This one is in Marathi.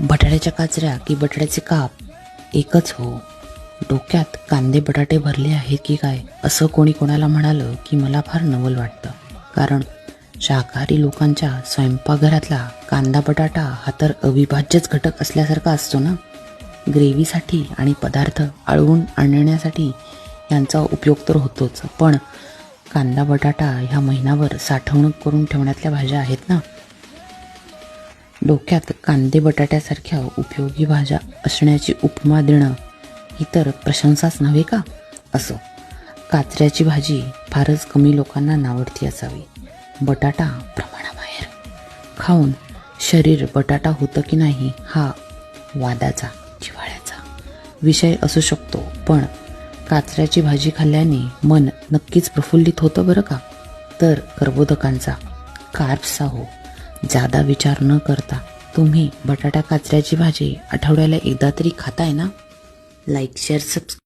बटाट्याच्या काचऱ्या की बटाट्याचे काप? एकच हो. डोक्यात कांदे बटाटे भरले आहेत की काय? असं कोणी कोणाला म्हणालं की मला फार नवल वाटतं. कारण शाकाहारी लोकांच्या स्वयंपाकघरातला कांदा बटाटा हा तर अविभाज्यच घटक असल्यासारखा असतो ना? ग्रेव्हीसाठी आणि पदार्थ आळवून आणण्यासाठी यांचा उपयोग तर होतोच. पण कांदा बटाटा ह्या महिनाभर साठवणूक करून ठेवण्यातल्या भाज्या आहेत ना? डोक्यात कांदे बटाट्यासारख्या उपयोगी भाज्या असण्याची उपमा देणं ही तर प्रशंसाच नव्हे का? असो काचऱ्याची भाजी फारच कमी लोकांना नावडती असावी. बटाटा प्रमाणाबाहेर. खाऊन शरीर बटाटा होतं की नाही हा वादाचा जिव्हाळ्याचा विषय असू शकतो पण काचऱ्याची भाजी खाल्ल्याने मन नक्कीच प्रफुल्लित होतं बरं का? तर कर्बोदकांचा कार्ब्सचा हो जादा विचार न करता तुम्ही बटाटा काचऱ्याची भाजी आठवड्याला एकदा तरी खाताय ना? Like share subscribe